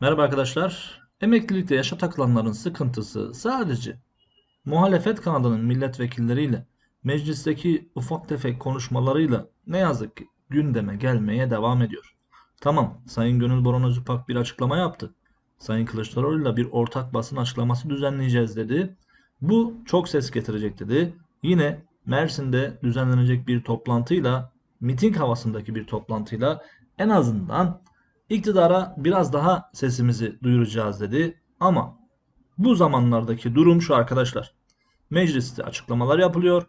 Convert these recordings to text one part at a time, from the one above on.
Merhaba arkadaşlar. Emeklilikte yaşa takılanların sıkıntısı sadece muhalefet kanadının milletvekilleriyle meclisteki ufak tefek konuşmalarıyla ne yazık ki gündeme gelmeye devam ediyor. Tamam, Sayın Gönül Boran Özüpak bir açıklama yaptı. Sayın Kılıçdaroğlu'yla bir ortak basın açıklaması düzenleyeceğiz dedi. Bu çok ses getirecek dedi. Yine Mersin'de düzenlenecek bir toplantıyla, miting havasındaki bir toplantıyla en azından iktidara biraz daha sesimizi duyuracağız dedi. Ama bu zamanlardaki durum şu arkadaşlar. Mecliste açıklamalar yapılıyor.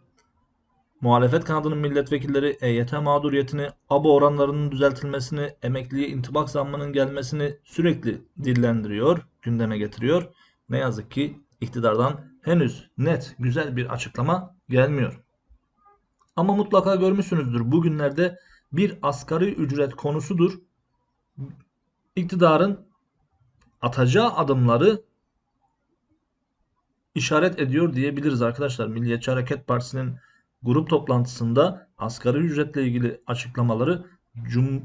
Muhalefet kanadının milletvekilleri EYT mağduriyetini, abo oranlarının düzeltilmesini, emekliye intibak zammının gelmesini sürekli dillendiriyor, gündeme getiriyor. Ne yazık ki iktidardan henüz net, güzel bir açıklama gelmiyor. Ama mutlaka görmüşsünüzdür bugünlerde bir asgari ücret konusudur iktidarın atacağı adımları işaret ediyor diyebiliriz arkadaşlar. Milliyetçi Hareket Partisi'nin grup toplantısında asgari ücretle ilgili açıklamaları Cum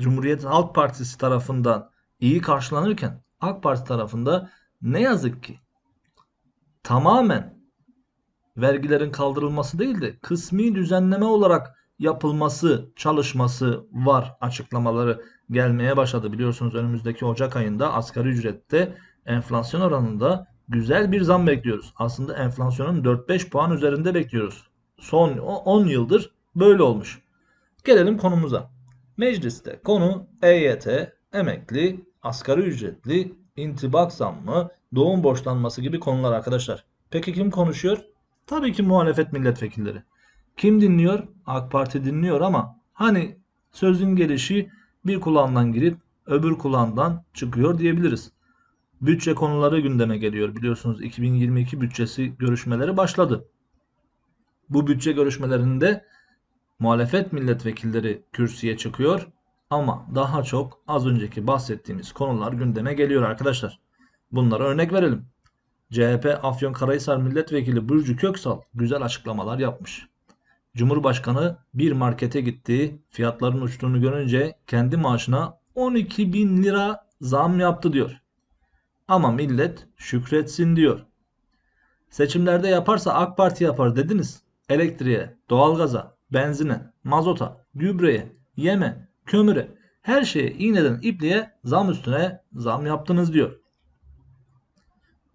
Cumhuriyet Halk Partisi tarafından iyi karşılanırken AK Parti tarafında ne yazık ki tamamen vergilerin kaldırılması değil de kısmi düzenleme olarak yapılması çalışması var açıklamaları gelmeye başladı. Biliyorsunuz önümüzdeki Ocak ayında asgari ücrette enflasyon oranında güzel bir zam bekliyoruz. Aslında enflasyonun 4-5 puan üzerinde bekliyoruz. Son 10 yıldır böyle olmuş. Gelelim konumuza. Mecliste konu EYT, emekli, asgari ücretli, intibak zammı, doğum borçlanması gibi konular arkadaşlar. Peki kim konuşuyor? Tabii ki muhalefet milletvekilleri. Kim dinliyor? AK Parti dinliyor ama hani sözün gelişi bir kulağından girip öbür kulağından çıkıyor diyebiliriz. Bütçe konuları gündeme geliyor. Biliyorsunuz 2022 bütçesi görüşmeleri başladı. Bu bütçe görüşmelerinde muhalefet milletvekilleri kürsüye çıkıyor ama daha çok az önceki bahsettiğimiz konular gündeme geliyor arkadaşlar. Bunlara örnek verelim. CHP Afyonkarahisar Milletvekili Burcu Köksal güzel açıklamalar yapmış. Cumhurbaşkanı bir markete gitti. Fiyatların uçtuğunu görünce kendi maaşına 12 bin lira zam yaptı diyor. Ama millet şükretsin diyor. Seçimlerde yaparsa AK Parti yapar dediniz. Elektriğe, doğalgaza, benzine, mazota, gübreye, yeme, kömüre her şeye iğneden ipliğe zam üstüne zam yaptınız diyor.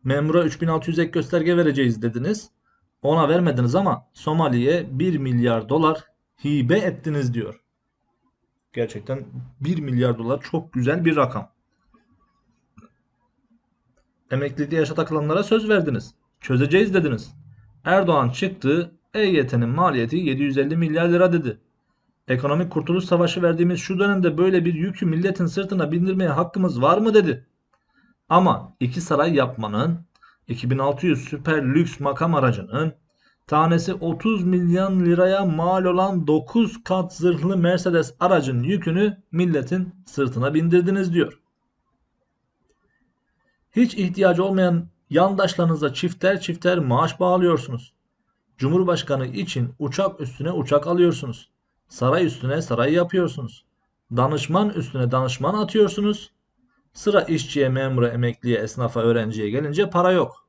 Memura 3600 ek gösterge vereceğiz dediniz. Ona vermediniz ama Somali'ye 1 milyar dolar hibe ettiniz diyor. Gerçekten 1 milyar dolar çok güzel bir rakam. Emeklilikte yaşa takılanlara söz verdiniz. Çözeceğiz dediniz. Erdoğan çıktı. EYT'nin maliyeti 750 milyar lira dedi. Ekonomik kurtuluş savaşı verdiğimiz şu dönemde böyle bir yükü milletin sırtına bindirmeye hakkımız var mı dedi. Ama iki saray yapmanın 2600 süper lüks makam aracının tanesi 30 milyon liraya mal olan 9 kat zırhlı Mercedes aracın yükünü milletin sırtına bindirdiniz diyor. Hiç ihtiyacı olmayan yandaşlarınıza çifter çifter maaş bağlıyorsunuz. Cumhurbaşkanı için uçak üstüne uçak alıyorsunuz. Saray üstüne saray yapıyorsunuz. Danışman üstüne danışman atıyorsunuz. Sıra işçiye, memura, emekliye, esnafa, öğrenciye gelince para yok.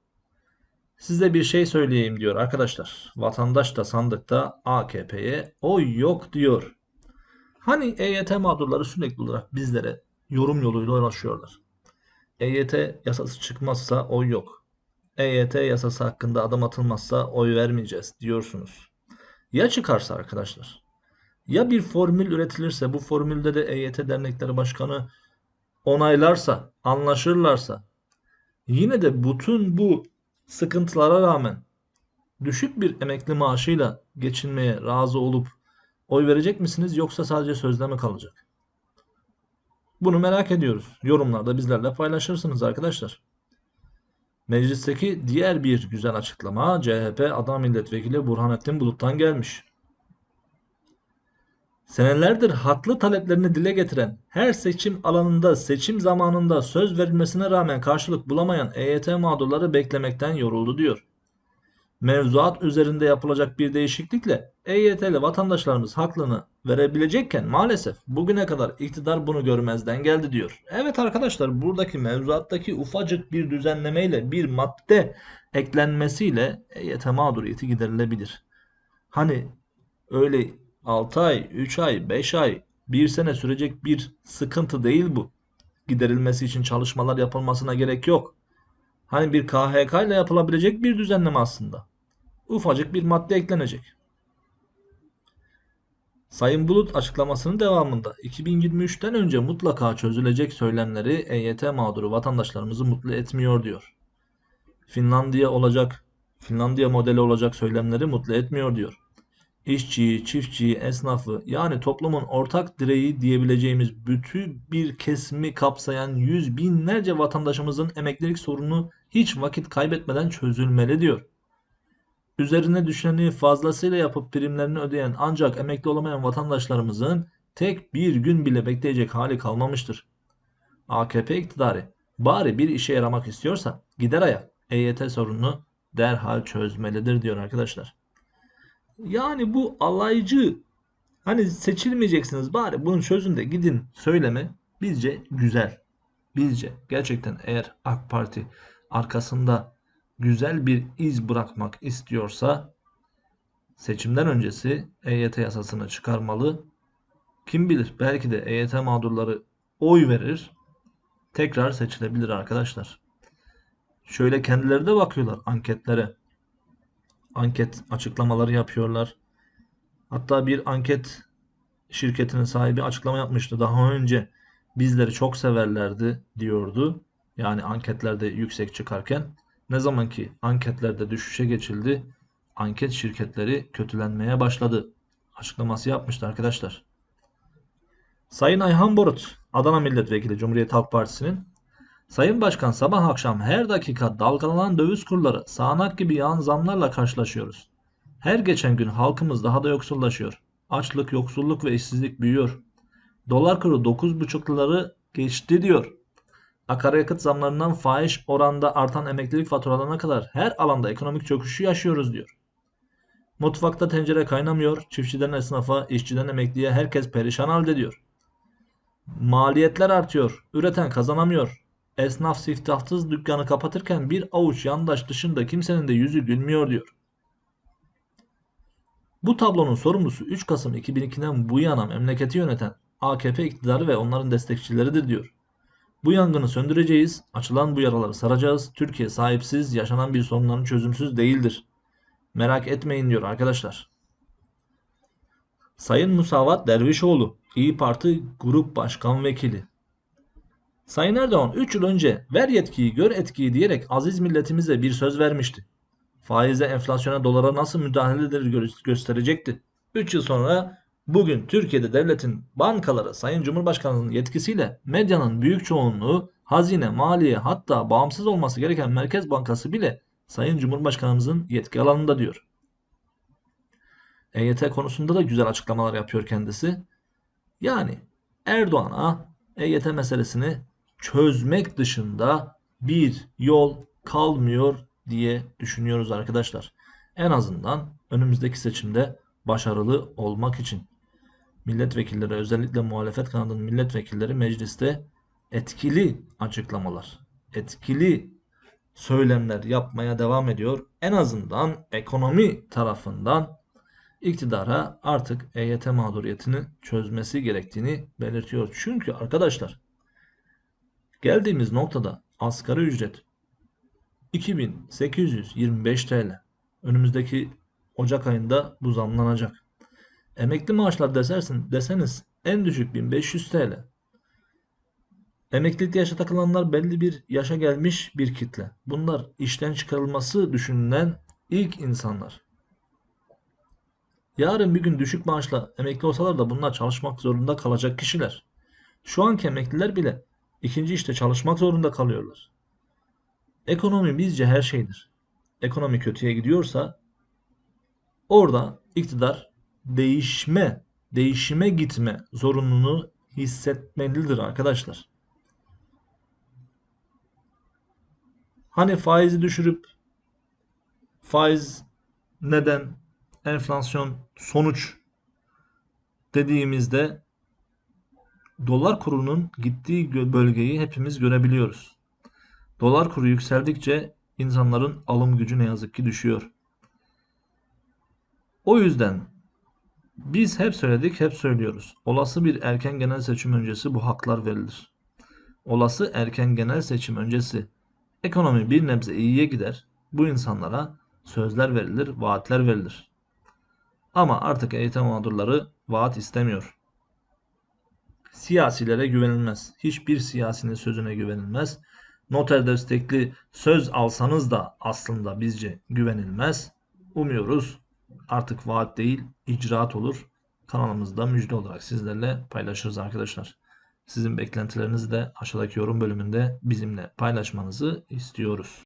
Size bir şey söyleyeyim diyor arkadaşlar. Vatandaş da sandıkta AKP'ye oy yok diyor. Hani EYT mağdurları sürekli olarak bizlere yorum yoluyla ulaşıyorlar. EYT yasası çıkmazsa oy yok. EYT yasası hakkında adım atılmazsa oy vermeyeceğiz diyorsunuz. Ya çıkarsa arkadaşlar? Ya bir formül üretilirse bu formülde de EYT dernekleri başkanı onaylarsa, anlaşırlarsa yine de bütün bu sıkıntılara rağmen düşük bir emekli maaşıyla geçinmeye razı olup oy verecek misiniz yoksa sadece sözde mi kalacak? Bunu merak ediyoruz. Yorumlarda bizlerle paylaşırsınız arkadaşlar. Meclisteki diğer bir güzel açıklama CHP Adana Milletvekili Burhanettin Bulut'tan gelmiş. Senelerdir haklı taleplerini dile getiren, her seçim alanında seçim zamanında söz verilmesine rağmen karşılık bulamayan EYT mağdurları beklemekten yoruldu diyor. mevzuat üzerinde yapılacak bir değişiklikle EYT'li vatandaşlarımız hakkını verebilecekken maalesef bugüne kadar iktidar bunu görmezden geldi diyor. Evet arkadaşlar buradaki mevzuattaki ufacık bir düzenlemeyle bir madde eklenmesiyle EYT mağduriyeti giderilebilir. Hani öyle 6 ay, 3 ay, 5 ay, 1 sene sürecek bir sıkıntı değil bu. Giderilmesi için çalışmalar yapılmasına gerek yok. Hani bir KHK ile yapılabilecek bir düzenleme aslında. Ufacık bir madde eklenecek. Sayın Bulut açıklamasının devamında 2023'ten önce mutlaka çözülecek söylemleri EYT mağduru vatandaşlarımızı mutlu etmiyor diyor. Finlandiya olacak, Finlandiya modeli olacak söylemleri mutlu etmiyor diyor. İşçiyi, çiftçiyi, esnafı yani toplumun ortak direği diyebileceğimiz bütün bir kesimi kapsayan yüz binlerce vatandaşımızın emeklilik sorunu hiç vakit kaybetmeden çözülmeli diyor. Üzerine düşeni fazlasıyla yapıp primlerini ödeyen ancak emekli olamayan vatandaşlarımızın tek bir gün bile bekleyecek hali kalmamıştır. AKP iktidarı bari bir işe yaramak istiyorsa gider ayak EYT sorununu derhal çözmelidir diyor arkadaşlar. Yani bu alaycı hani seçilmeyeceksiniz bari bunu çözün de gidin söyleme bizce güzel. Bizce gerçekten eğer AK Parti arkasında güzel bir iz bırakmak istiyorsa seçimden öncesi EYT yasasını çıkarmalı. Kim bilir belki de EYT mağdurları oy verir. Tekrar seçilebilir arkadaşlar. Şöyle kendileri de bakıyorlar anketlere. Anket açıklamaları yapıyorlar. Hatta bir anket şirketinin sahibi açıklama yapmıştı. Daha önce bizleri çok severlerdi diyordu. Yani anketlerde yüksek çıkarken ne zaman ki anketlerde düşüşe geçildi, anket şirketleri kötülenmeye başladı. Açıklaması yapmıştı arkadaşlar. Sayın Ayhan Borut, Adana Milletvekili Cumhuriyet Halk Partisi'nin Sayın Başkan sabah akşam her dakika dalgalanan döviz kurları sağanak gibi yağan zamlarla karşılaşıyoruz. Her geçen gün halkımız daha da yoksullaşıyor. Açlık, yoksulluk ve işsizlik büyüyor. Dolar kuru 9,5 liraları geçti diyor. Akaryakıt zamlarından fahiş oranda artan emeklilik faturalarına kadar her alanda ekonomik çöküşü yaşıyoruz diyor. Mutfakta tencere kaynamıyor, çiftçiden esnafa, işçiden emekliye herkes perişan halde diyor. Maliyetler artıyor, üreten kazanamıyor. Esnaf siftahsız dükkanı kapatırken bir avuç yandaş dışında kimsenin de yüzü gülmüyor diyor. Bu tablonun sorumlusu 3 Kasım 2002'den bu yana memleketi yöneten AKP iktidarı ve onların destekçileridir diyor. Bu yangını söndüreceğiz, açılan bu yaraları saracağız. Türkiye sahipsiz, yaşanan bir sorunların çözümsüz değildir. Merak etmeyin diyor arkadaşlar. Sayın Musavat Dervişoğlu, İyi Parti Grup Başkan Vekili. Sayın Erdoğan 3 yıl önce ver yetkiyi gör etkiyi diyerek aziz milletimize bir söz vermişti. Faize, enflasyona, dolara nasıl müdahale edilir gösterecekti. 3 yıl sonra Bugün Türkiye'de devletin bankalara Sayın Cumhurbaşkanı'nın yetkisiyle medyanın büyük çoğunluğu hazine, maliye hatta bağımsız olması gereken Merkez Bankası bile Sayın Cumhurbaşkanımızın yetki alanında diyor. EYT konusunda da güzel açıklamalar yapıyor kendisi. Yani Erdoğan'a EYT meselesini çözmek dışında bir yol kalmıyor diye düşünüyoruz arkadaşlar. En azından önümüzdeki seçimde başarılı olmak için milletvekilleri özellikle muhalefet kanadının milletvekilleri mecliste etkili açıklamalar, etkili söylemler yapmaya devam ediyor. En azından ekonomi tarafından iktidara artık EYT mağduriyetini çözmesi gerektiğini belirtiyor. Çünkü arkadaşlar geldiğimiz noktada asgari ücret 2825 TL. Önümüzdeki Ocak ayında bu zamlanacak. Emekli maaşlar desersin, deseniz en düşük 1500 TL. Emeklilik yaşa takılanlar belli bir yaşa gelmiş bir kitle. Bunlar işten çıkarılması düşünülen ilk insanlar. Yarın bir gün düşük maaşla emekli olsalar da bunlar çalışmak zorunda kalacak kişiler. Şu anki emekliler bile ikinci işte çalışmak zorunda kalıyorlar. Ekonomi bizce her şeydir. Ekonomi kötüye gidiyorsa orada iktidar değişme, değişime gitme zorunluluğunu hissetmelidir arkadaşlar. Hani faizi düşürüp faiz neden, enflasyon, sonuç dediğimizde dolar kurunun gittiği bölgeyi hepimiz görebiliyoruz. Dolar kuru yükseldikçe insanların alım gücü ne yazık ki düşüyor. O yüzden biz hep söyledik, hep söylüyoruz. Olası bir erken genel seçim öncesi bu haklar verilir. Olası erken genel seçim öncesi ekonomi bir nebze iyiye gider. Bu insanlara sözler verilir, vaatler verilir. Ama artık eğitim mağdurları vaat istemiyor. Siyasilere güvenilmez. Hiçbir siyasinin sözüne güvenilmez. Noter destekli söz alsanız da aslında bizce güvenilmez. Umuyoruz artık vaat değil icraat olur. Kanalımızda müjde olarak sizlerle paylaşırız arkadaşlar. Sizin beklentilerinizi de aşağıdaki yorum bölümünde bizimle paylaşmanızı istiyoruz.